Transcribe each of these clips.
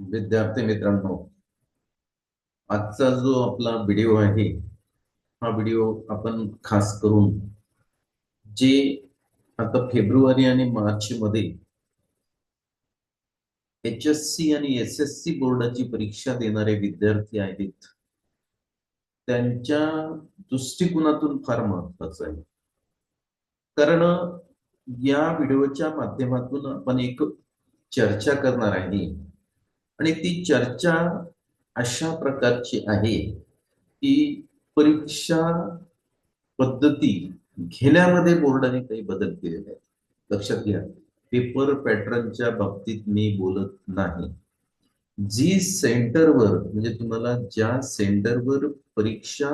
विद्यार्थी मित्रांनो आजचा जो आपला व्हिडिओ आहे हा व्हिडिओ आपण खास करून जे आता फेब्रुवारी आणि मार्च मध्ये एच एस सी आणि एस एस सी बोर्डाची परीक्षा देणारे विद्यार्थी आहेत त्यांच्या दृष्टिकोनातून फार महत्वाचं आहे. कारण या व्हिडिओच्या माध्यमातून आपण एक चर्चा करणार आहे आणि ती चर्चा अशा प्रकारची आहे की परीक्षा पद्धती घेण्यामध्ये बोर्डाने काही बदल केलेले आहेत. लक्षात घ्या पेपर पॅटर्नच्या बाबतीत मी बोलत नाही. जी सेंटरवर म्हणजे तुम्हाला ज्या सेंटरवर परीक्षा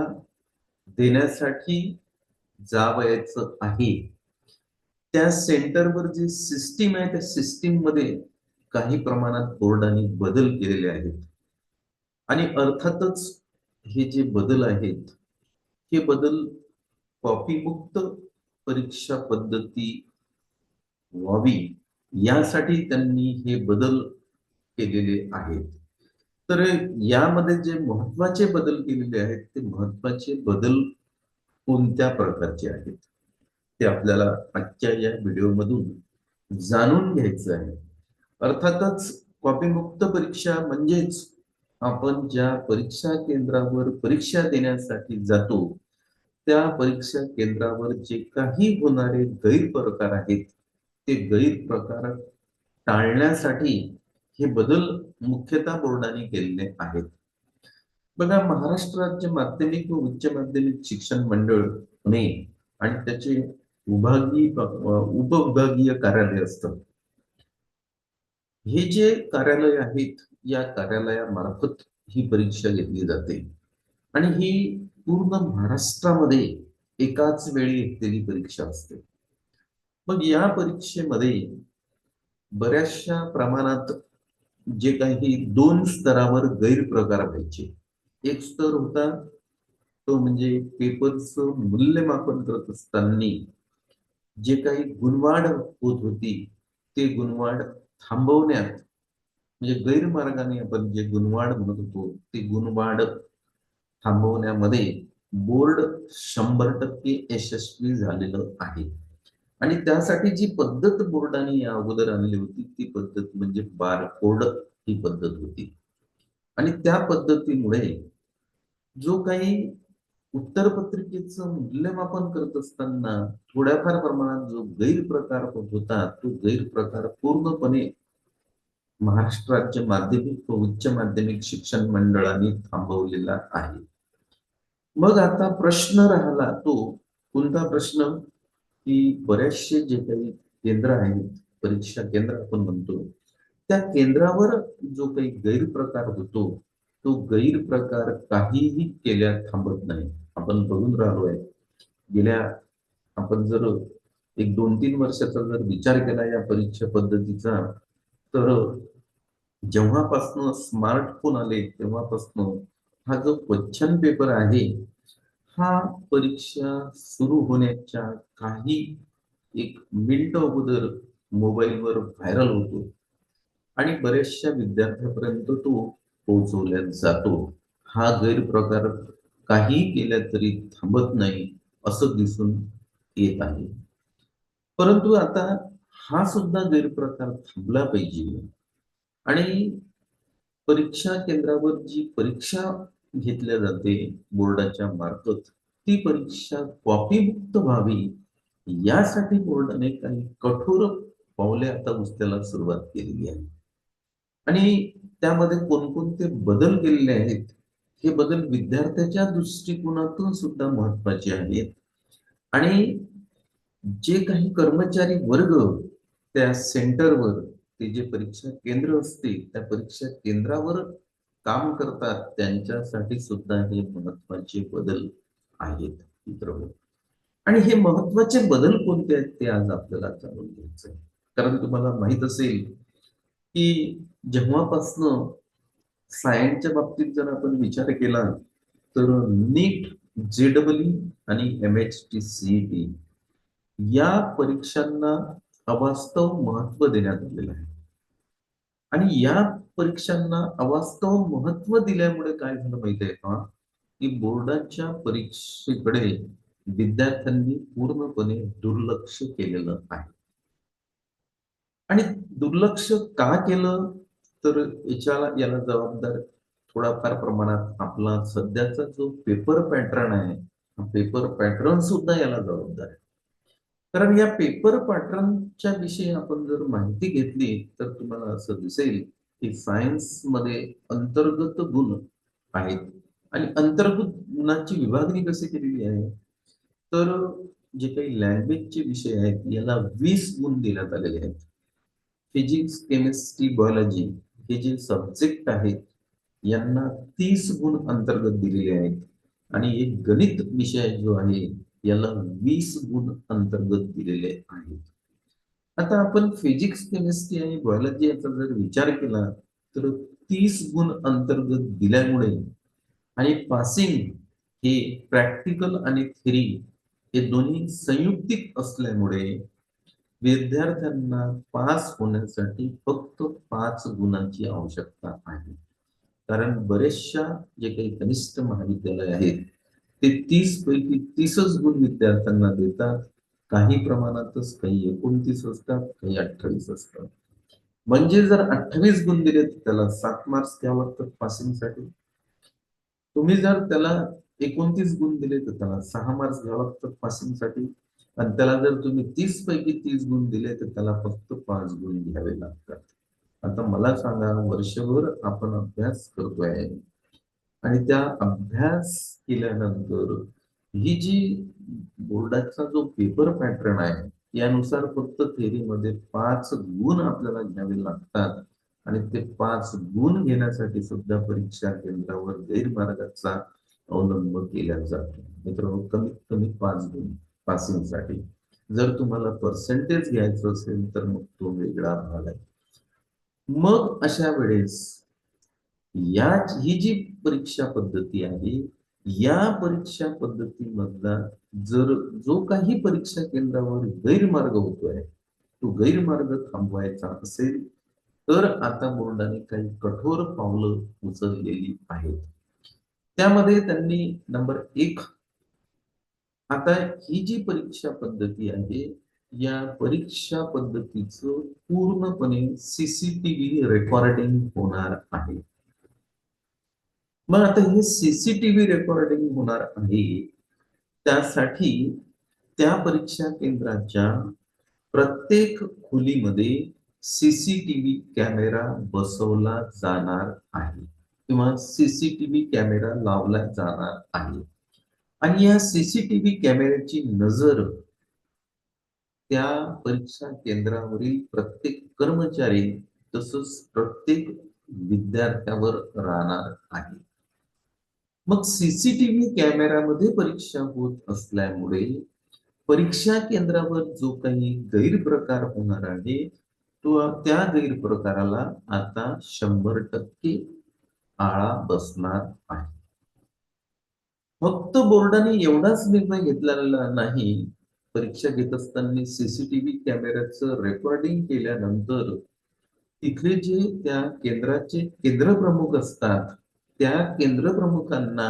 देण्यासाठी जावयाचं आहे त्या सेंटरवर जी सिस्टीम आहे त्या सिस्टीममध्ये काही प्रमाणात बोर्डाने बदल केलेले आहेत. आणि अर्थातच हे जे बदल आहेत हे बदल कॉपीमुक्त परीक्षा पद्धती व्हावी यासाठी त्यांनी हे बदल केलेले आहेत. तर यामध्ये जे महत्त्वाचे बदल केलेले आहेत ते महत्त्वाचे बदल कोणत्या प्रकारचे आहेत? ते आपल्याला आजच्या या व्हिडिओमधून जाणून घ्यायचं आहे. अर्थातच कॉपीमुक्त परीक्षा म्हणजेच आपण ज्या परीक्षा केंद्रावर परीक्षा देण्यासाठी जातो त्या परीक्षा केंद्रावर जे काही होणारे गैरप्रकार आहेत ते गैरप्रकार टाळण्यासाठी हे बदल मुख्यतः बोर्डाने केलेले आहेत. बघा महाराष्ट्र राज्य माध्यमिक व उच्च माध्यमिक शिक्षण मंडळ पुणे आणि त्याचे विभागीय उपविभागीय कार्यालय असतं. हे जे कार्यालय आहेत या कार्यालयामार्फत ही परीक्षा घेतली जाते. आणि ही पूर्ण महाराष्ट्रामध्ये एकाच वेळी घेतलेली परीक्षा असते. मग या परीक्षेमध्ये बऱ्याचशा प्रमाणात जे काही दोन स्तरावर गैरप्रकार व्हायचे. एक स्तर होता तो म्हणजे पेपरचं मूल्यमापन करत असताना जे काही गुणवाढ होत होती ते गुणवाढ थांबवण्यात म्हणजे गैरमार्गाने आपण जे गुणवाढ म्हणत होतो ते गुणवाढ थांबवण्यामध्ये बोर्ड शंभर टक्के यशस्वी झालेलं आहे. आणि त्यासाठी जी पद्धत बोर्डाने या अगोदर आणली होती ती पद्धत म्हणजे बारकोड ही पद्धत होती. आणि त्या पद्धतीमुळे जो काही उत्तर पत्रिकेचं मूल्यमापन करत असताना थोड्याफार प्रमाणात जो गैरप्रकार होत होता तो गैरप्रकार पूर्णपणे महाराष्ट्र राज्य माध्यमिक व उच्च माध्यमिक शिक्षण मंडळाने थांबवलेला आहे. मग आता प्रश्न राहिला तो कोणता प्रश्न? की बरेचसे जे काही केंद्र आहेत परीक्षा केंद्र आपण म्हणतो त्या केंद्रावर जो काही गैरप्रकार होतो तो गैरप्रकार काहीही केल्या थांबत नाही. आपण बघून राहिलोय. गेल्या आपण जर एक दोन तीन वर्षाचा जर विचार केला या परीक्षा पद्धतीचा तर जेव्हापासनं स्मार्टफोन आले तेव्हापासनं हा जो क्वेश्चन पेपर आहे हा परीक्षा सुरू होण्याच्या काही एक मिनिट अगोदर मोबाईलवर व्हायरल होतो. आणि बऱ्याचशा विद्यार्थ्यापर्यंत तो पोहोचवल्या जातो. हा गैरप्रकार काही केलं तरी थांबत नाही असं दिसून येत आहे. परंतु आता हा सुद्धा गैरप्रकार थांबला पाहिजे. आणि परीक्षा केंद्रावर जी परीक्षा घेतल्या जाते बोर्डाच्या मार्फत ती परीक्षा कॉपीमुक्त व्हावी यासाठी बोर्डाने काही कठोर पावले आता उचलायला सुरुवात केलेली आहे. आणि त्यामध्ये कोणकोणते बदल केलेले आहेत हे बदल विद्यार्थ्याच्या दृष्टिकोनातून सुद्धा महत्त्वाचे आहेत. आणि जे काही कर्मचारी वर्ग त्या सेंटरवर ते जे परीक्षा केंद्र असते त्या परीक्षा केंद्रावर काम करतात त्यांच्यासाठी सुद्धा हे महत्त्वाचे बदल आहेत मित्र आणि हे महत्त्वाचे बदल कोणते आहेत ते आज आपल्याला जाणून घ्यायचं आहे कारण तुम्हाला माहीत असेल की जेव्हापासनं सायन्सच्या बाबतीत जर आपण विचार केला तर नीट जेडब्ल्यू आणि एम एच टी सीईटी या परीक्षांना अवास्तव महत्त्व देण्यात आलेलं आहे. आणि या परीक्षांना अवास्तव महत्त्व दिल्यामुळे काय झालं माहिती आहे का? की बोर्डाच्या परीक्षेकडे विद्यार्थ्यांनी पूर्णपणे दुर्लक्ष केलेलं आहे. आणि दुर्लक्ष का केलं? तर याच्याला याला जबाबदार थोडाफार प्रमाणात आपला सध्याचा जो पेपर पॅटर्न आहे पेपर पॅटर्न सुद्धा याला जबाबदार आहे. कारण या पेपर पॅटर्नच्या विषयी आपण जर माहिती घेतली तर तुम्हाला असं दिसेल की सायन्समध्ये अंतर्गत गुण आहेत. आणि अंतर्गत गुणाची विभागणी कशी केलेली आहे? तर जे काही लँग्वेजचे विषय आहेत याला वीस गुण देण्यात आलेले आहेत. फिजिक्स केमिस्ट्री बायोलॉजी हे जे सब्जेक्ट आहेत यांना तीस गुण अंतर्गत दिलेले आहेत. आणि एक गणित विषय जो आहे याला वीस गुण अंतर्गत दिलेले आहेत. आता आपण फिजिक्स केमिस्ट्री आणि बायोलॉजी याचा जर विचार केला तर तीस गुण अंतर्गत दिल्यामुळे आणि पासिंग हे प्रॅक्टिकल आणि थेरी हे दोन्ही संयुक्तिक असल्यामुळे विद्यार्थ्यांना पास होण्यासाठी फक्त पाच गुणांची आवश्यकता आहे. कारण बरेचशा जे काही कनिष्ठ महाविद्यालय आहेत ते तीस पैकी तीसच गुण विद्यार्थ्यांना देतात. काही प्रमाणातच काही एकोणतीस असतात काही अठ्ठावीस असतात. म्हणजे जर अठ्ठावीस गुण दिले तर त्याला सात मार्क्स घ्यावं लागतात पासिंगसाठी तुम्ही जर त्याला एकोणतीस गुण दिले तर त्याला सहा मार्क्स घ्यावं लागतात पासिंगसाठी आणि त्याला जर तुम्ही तीस पैकी तीस गुण दिले तर त्याला फक्त पाच गुण घ्यावे लागतात. आता मला सांगा वर्षभर आपण अभ्यास करतोय आणि त्या अभ्यास केल्यानंतर ही जी बोर्डाचा जो पेपर पॅटर्न आहे यानुसार फक्त थेरीमध्ये पाच गुण आपल्याला घ्यावे लागतात आणि ते पाच गुण घेण्यासाठी सुद्धा परीक्षा केंद्रावर गैरमार्गाचा अवलंब केला जातो. मित्रांनो कमीत कमी पाच गुण. पासिंगसाठी जर तुम्हाला पर्सेंटेज घ्यायचं असेल तर मग तो वेगळा भाग आहे. मग अशा वेळेस या ही जी परीक्षा पद्धती आहे या परीक्षा पद्धतीमधला जर जो काही परीक्षा केंद्रावर गैरमार्ग होतोय तो गैरमार्ग थांबवायचा असेल तर आता बोर्डाने काही कठोर पावलं उचललेली आहेत. त्यामध्ये त्यांनी नंबर एक आता ही जी परीक्षा पद्धती आहे या परीक्षा पद्धतीचं पूर्णपणे सीसीटीव्ही रेकॉर्डिंग होणार आहे. मग आता हे सीसीटीव्ही रेकॉर्डिंग होणार आहे त्यासाठी त्या परीक्षा केंद्राच्या प्रत्येक खोलीमध्ये सीसीटीव्ही कॅमेरा बसवला जाणार आहे किंवा सीसीटीव्ही कॅमेरा लावला जाणार आहे. आणि या सीसीटीव्ही कॅमेऱ्याची नजर त्या परीक्षा केंद्रावरील प्रत्येक कर्मचारी तसंच प्रत्येक विद्यार्थ्यावर राहणार आहे. मग सीसीटीव्ही कॅमेऱ्यामध्ये परीक्षा होत असल्यामुळे परीक्षा केंद्रावर जो काही गैरप्रकार होणार आहे तो त्या गैरप्रकाराला आता शंभर टक्के आळा बसणार आहे. फक्त बोर्डाने एवढाच निर्णय घेतलेला नाही. परीक्षा घेत असताना सीसीटीव्ही कॅमेऱ्याचं रेकॉर्डिंग केल्यानंतर तिथले जे त्या केंद्राचे केंद्र प्रमुख असतात त्या केंद्र प्रमुखांना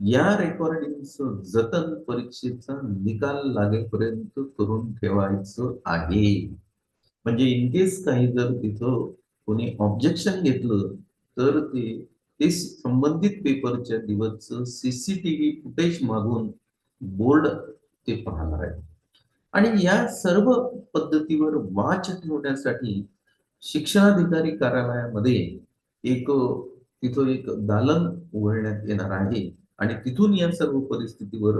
या रेकॉर्डिंगचं जतन परीक्षेचा निकाल लागेपर्यंत करून ठेवायचं आहे. म्हणजे इनकेस काही जर तिथं कोणी ऑब्जेक्शन घेतलं तर ते ते संबंधित पेपरच्या दिवसचं सीसीटीव्ही फुटेज मागून बोर्ड ते पाहणार आहे आणि या सर्व पद्धतीवर वाच ठेवण्यासाठी शिक्षणाधिकारी कार्यालयामध्ये एक तिथं एक दालन उघडण्यात येणार आहे आणि तिथून या सर्व परिस्थितीवर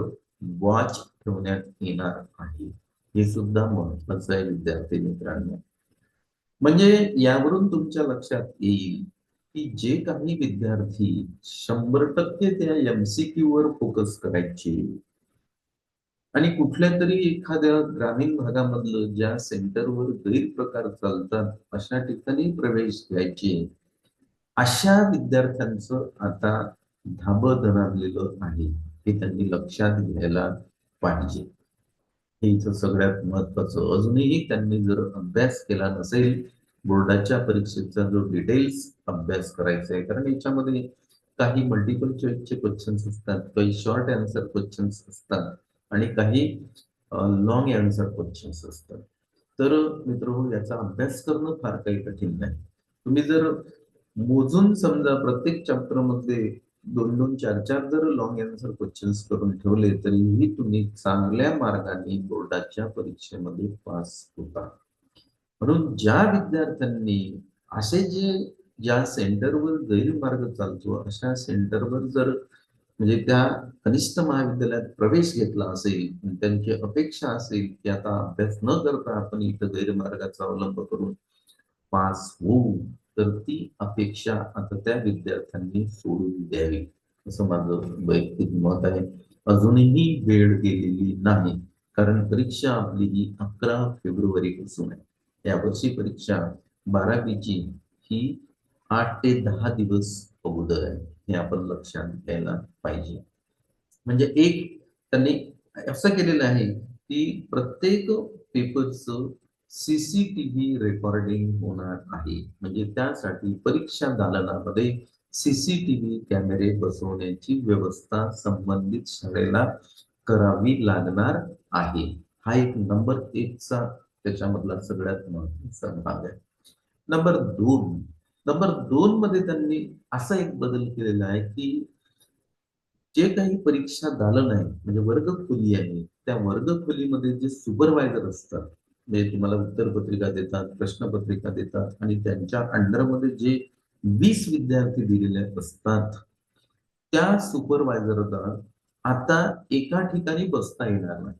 वाच ठेवण्यात येणार आहे. हे सुद्धा महत्वाचं आहे विद्यार्थी मित्रांनो. म्हणजे यावरून तुमच्या लक्षात येईल की जे काही विद्यार्थी शंभर टक्के त्या एमसीक्यू वर फोकस करायचे आणि कुठल्या तरी एखाद्या ग्रामीण भागामधलं ज्या सेंटरवर गैरप्रकार चालतात अशा ठिकाणी प्रवेश घ्यायचे. अशा विद्यार्थ्यांचं आता धाब धरलेलं आहे हे त्यांनी लक्षात घ्यायला पाहिजे. हे सगळ्यात महत्वाचं अजूनही त्यांनी जर अभ्यास केला नसेल बोर्डाच्या परीक्षेचा जो डिटेल्स अभ्यास करायचा आहे कारण याच्यामध्ये काही मल्टिपल चॉईसचे क्वेश्चन्स असतात काही शॉर्ट आन्सर क्वेश्चन्स असतात आणि काही लॉंग आन्सर क्वेश्चन्स असतात. तर मित्र याचा अभ्यास करणं फार काही कठीण नाही. तुम्ही जर मोजून समजा प्रत्येक चॅप्टरमध्ये दोन दोन चार चार जर लॉंग आन्सर क्वेश्चन्स करून ठेवले तरीही तुम्ही चांगल्या मार्गाने बोर्डाच्या परीक्षेमध्ये पास होता. म्हणून ज्या विद्यार्थ्यांनी असे जे ज्या सेंटरवर गैरमार्ग चालतो अशा सेंटरवर जर म्हणजे त्या कनिष्ठ महाविद्यालयात प्रवेश घेतला असेल त्यांची अपेक्षा असेल की आता अभ्यास न करता आपण इथं गैरमार्गाचा अवलंब करून पास होऊ तर ती अपेक्षा आता त्या विद्यार्थ्यांनी सोडून द्यावी असं माझं वैयक्तिक मत आहे. अजूनही वेळ गेलेली नाही कारण परीक्षा आपली ही अकरा फेब्रुवारी पासून आहे. यावर्षी परीक्षा बारावीची ही आठ ते दहा दिवस अगोदर आहे हे आपण लक्षात घ्यायला पाहिजे. म्हणजे एक त्यांनी असं केलेलं आहे की प्रत्येक पेपरचं सीसीटीव्ही रेकॉर्डिंग होणार आहे. म्हणजे त्यासाठी परीक्षा दालनामध्ये सीसीटीव्ही कॅमेरे बसवण्याची व्यवस्था संबंधित शाळेला करावी लागणार आहे. हा एक नंबर एकचा त्याच्यामधला सगळ्यात महत्त्वाचा भाग आहे. नंबर दोन. नंबर दोन मध्ये त्यांनी असा एक बदल केलेला आहे की जे काही परीक्षा दालन आहे म्हणजे वर्ग खोली आहे त्या वर्ग खोलीमध्ये जे सुपरवायझर असतात म्हणजे तुम्हाला उत्तरपत्रिका देतात प्रश्नपत्रिका देतात आणि त्यांच्या अंडरमध्ये जे वीस विद्यार्थी दिलेले असतात त्या सुपरवायझरला आता एका ठिकाणी बसता येणार नाही.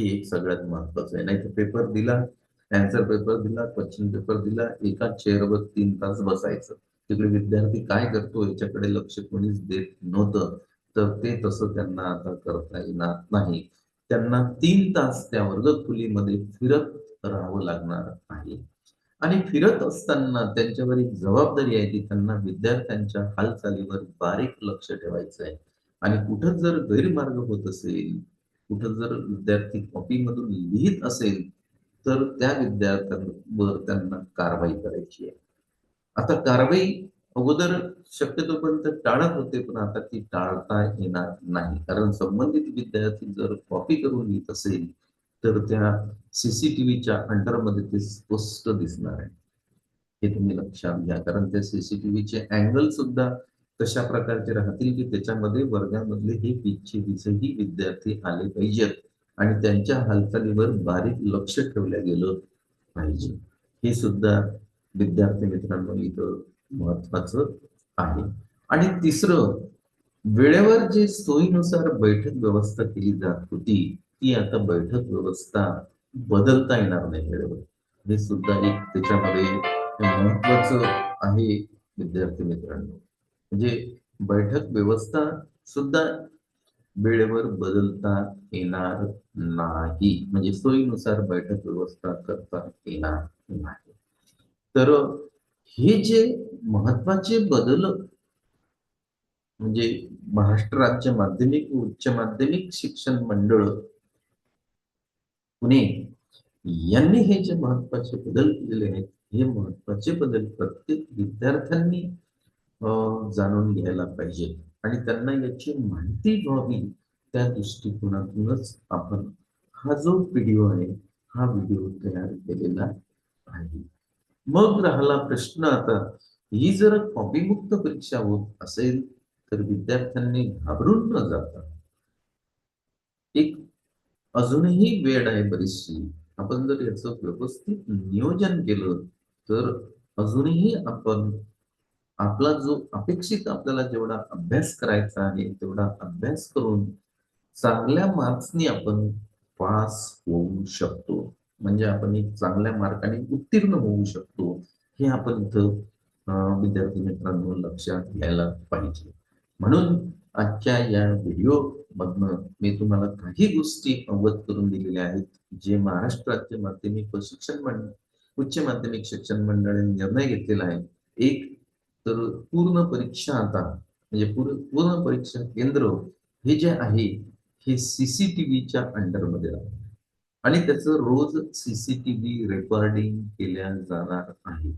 हे एक सगळ्यात महत्वाचं आहे. नाही तर पेपर दिला आन्सर पेपर दिला क्वेश्चन पेपर दिला एका चेअरवर तीन तास बसायचं. तिकडे विद्यार्थी काय करतो याच्याकडे लक्ष कोणीच देत नव्हतं. तर ते तसं त्यांना आता करता येणार नाही. त्यांना तीन तास त्या वर्ग खुलीमध्ये फिरत राहावं लागणार आहे. आणि फिरत असताना त्यांच्यावर एक जबाबदारी आहे की त्यांना विद्यार्थ्यांच्या हालचालीवर बारीक लक्ष ठेवायचं आहे. आणि कुठं जर गैरमार्ग होत असेल कुठं जर विद्यार्थी कॉपीमधून लिहित असेल तर त्या विद्यार्थ्यांवर त्यांना कारवाई करायची आहे. आता कारवाई अगोदर शक्यतोपर्यंत टाळत होते पण आता ती टाळता येणार नाही. कारण संबंधित विद्यार्थी जर कॉपी करून लिहित असेल तर त्या सीसीटीव्हीच्या अंडरमध्ये ते स्पष्ट दिसणार आहे. हे तुम्ही लक्षात घ्या. कारण त्या सीसीटीव्हीचे अँगल सुद्धा तशा प्रकारचे राहतील की त्याच्यामध्ये वर्गामधले हे पिच्छे विषयी विद्यार्थी आले पाहिजेत आणि त्यांच्या हालचालीवर बारीक लक्ष ठेवलं गेलं पाहिजे. हे सुद्धा विद्यार्थी मित्रांनो इथं महत्वाचं आहे. आणि तिसरं वेळेवर जे सोयीनुसार बैठक व्यवस्था केली जात होती ती आता बैठक व्यवस्था बदलता येणार नाही वेळेवर. हे सुद्धा एक त्याच्यामध्ये महत्वाचं आहे विद्यार्थी मित्रांनो. म्हणजे बैठक व्यवस्था सुद्धा वेळेवर बदलता येणार नाही. म्हणजे सोयीनुसार बैठक व्यवस्था करता येणार नाही. तर हे जे महत्त्वाचे बदल म्हणजे महाराष्ट्र राज्य माध्यमिक उच्च माध्यमिक शिक्षण मंडळ पुणे यांनी हे जे महत्त्वाचे बदल केलेले आहेत हे महत्त्वाचे बदल प्रत्येक विद्यार्थ्यांनी जाणून घ्यायला पाहिजे. आणि त्यांना याची माहिती व्हावी त्या दृष्टिकोनातूनच आपण हा जो व्हिडिओ आहे हा व्हिडिओ तयार केलेला आहे. मग राहिला प्रश्न आता ही जर कॉपीमुक्त परीक्षा होत असेल तर विद्यार्थ्यांनी घाबरून न जाता एक अजूनही वेळ आहे बरीचशी. आपण जर याचं व्यवस्थित नियोजन केलं तर अजूनही आपण आपला जो अपेक्षित आपल्याला जेवढा अभ्यास करायचा आहे तेवढा अभ्यास करून चांगल्या मार्क्सनी आपण पास होऊ शकतो. म्हणजे आपण एक चांगल्या मार्काने उत्तीर्ण होऊ शकतो हे आपण इथं विद्यार्थी मित्रांनो लक्षात घ्यायला पाहिजे. म्हणून आजच्या या व्हिडिओ मधनं मी तुम्हाला काही गोष्टी अवगत करून दिलेल्या आहेत जे महाराष्ट्र राज्य माध्यमिक व शिक्षण मंडळ उच्च माध्यमिक शिक्षण मंडळाने निर्णय घेतलेला आहे. एक तर पूर्ण परीक्षा आता म्हणजे पूर्ण परीक्षा केंद्र हे जे आहे हे सीसीटीव्हीच्या अंडरमध्ये आहे आणि त्याचं रोज सीसीटीव्ही रेकॉर्डिंग केल्या जाणार आहे.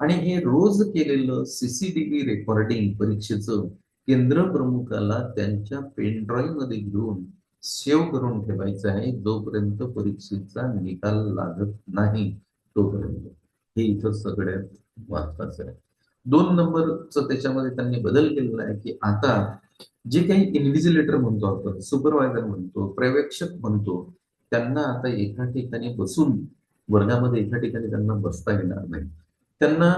आणि हे रोज केलेलं सीसीटीव्ही रेकॉर्डिंग परीक्षेचं केंद्र प्रमुखाला त्यांच्या पेन मध्ये घेऊन सेव्ह करून ठेवायचं आहे. जोपर्यंत परीक्षेचा निकाल लागत नाही तोपर्यंत. हे इथं सगळ्यात महत्वाचं आहे. दोन नंबरचं त्याच्यामध्ये त्यांनी बदल केलेला आहे की आता जे काही इन्व्हिजिलेटर म्हणतो आपण सुपरवायझर म्हणतो पर्यवेक्षक म्हणतो त्यांना आता एका ठिकाणी बसून वर्गामध्ये एका ठिकाणी त्यांना बसता येणार नाही. त्यांना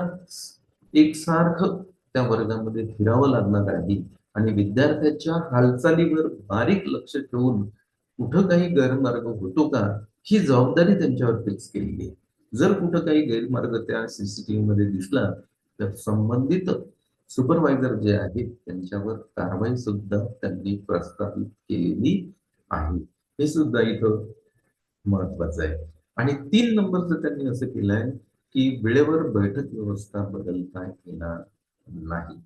एकसारखं त्या वर्गामध्ये फिरावं लागणार आहे आणि विद्यार्थ्याच्या हालचालीवर बारीक लक्ष ठेवून कुठं काही गैरमार्ग होतो का ही जबाबदारी त्यांच्यावर फिक्स केलेली आहे. जर कुठं काही गैरमार्ग त्या सीसीटीव्ही मध्ये दिसला तर संबंधित सुपरवायझर जे आहेत त्यांच्यावर कारवाई सुद्धा त्यांनी प्रस्तावित केलेली आहे. हे सुद्धा इथं महत्वाचं आहे. आणि तीन नंबरचं त्यांनी असं केलं आहे की वेळेवर बैठक व्यवस्था बदलता येणार नाही.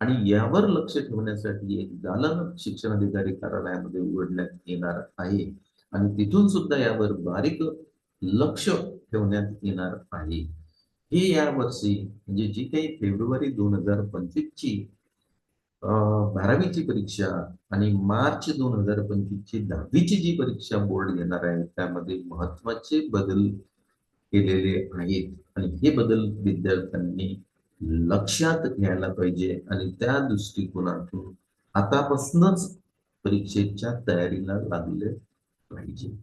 आणि यावर लक्ष ठेवण्यासाठी एक दालन शिक्षण अधिकारी कार्यालयामध्ये उघडण्यात येणार आहे. आणि तिथून सुद्धा यावर बारीक लक्ष ठेवण्यात येणार आहे. ही या वर्षी म्हणजे जी काही फेब्रुवारी दोन हजार पंचवीस ची बारावीची परीक्षा आणि मार्च दोन हजार पंचवीस ची दहावीची जी परीक्षा बोर्ड घेणार आहे त्यामध्ये महत्त्वाचे बदल केलेले आहेत. आणि हे बदल विद्यार्थ्यांनी लक्षात घ्यायला पाहिजे आणि त्या दृष्टिकोनातून आतापासूनच परीक्षेच्या तयारीला लागले पाहिजे.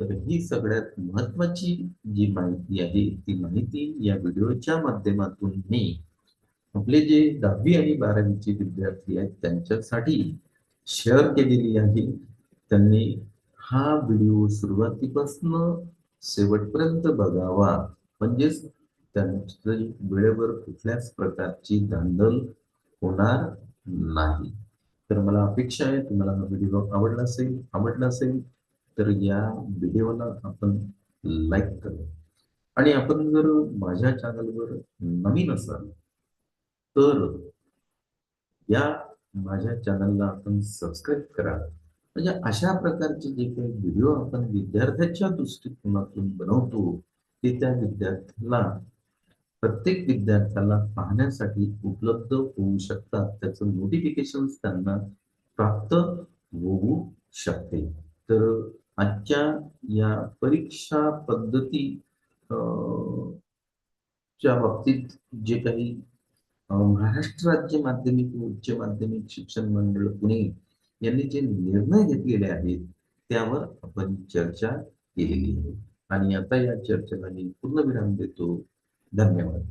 तर ही सगळ्यात महत्वाची जी माहिती आहे ती माहिती या व्हिडिओच्या माध्यमातून मी आपले जे दहावी आणि बारावीचे विद्यार्थी आहेत त्यांच्यासाठी शेअर केलेली आहे. त्यांनी हा व्हिडिओ सुरुवातीपासून शेवटपर्यंत बघावा. म्हणजेच त्यांच्या वेळेवर कुठल्याच प्रकारची धांदल होणार नाही. तर मला अपेक्षा आहे तुम्हाला हा व्हिडिओ आवडला असेल आवडला असेल तर या व्हिडिओला आपण लाईक करा. आणि आपण जर माझ्या चॅनलवर नवीन असाल तर या माझ्या चॅनलला आपण सबस्क्राईब करा. म्हणजे अशा प्रकारचे जे काही व्हिडिओ आपण विद्यार्थ्याच्या दृष्टिकोनातून बनवतो ते त्या विद्यार्थ्याला प्रत्येक विद्यार्थ्याला पाहण्यासाठी उपलब्ध होऊ शकतात. त्याचं नोटिफिकेशन त्यांना प्राप्त होऊ शकते. तर आजच्या या परीक्षा पद्धती च्या बाबतीत जे काही महाराष्ट्र राज्य माध्यमिक व उच्च माध्यमिक शिक्षण मंडळ पुणे यांनी जे निर्णय घेतलेले आहेत त्यावर आपण चर्चा केलेली आहे. आणि आता या चर्चेला मी पूर्ण विराम देतो. धन्यवाद.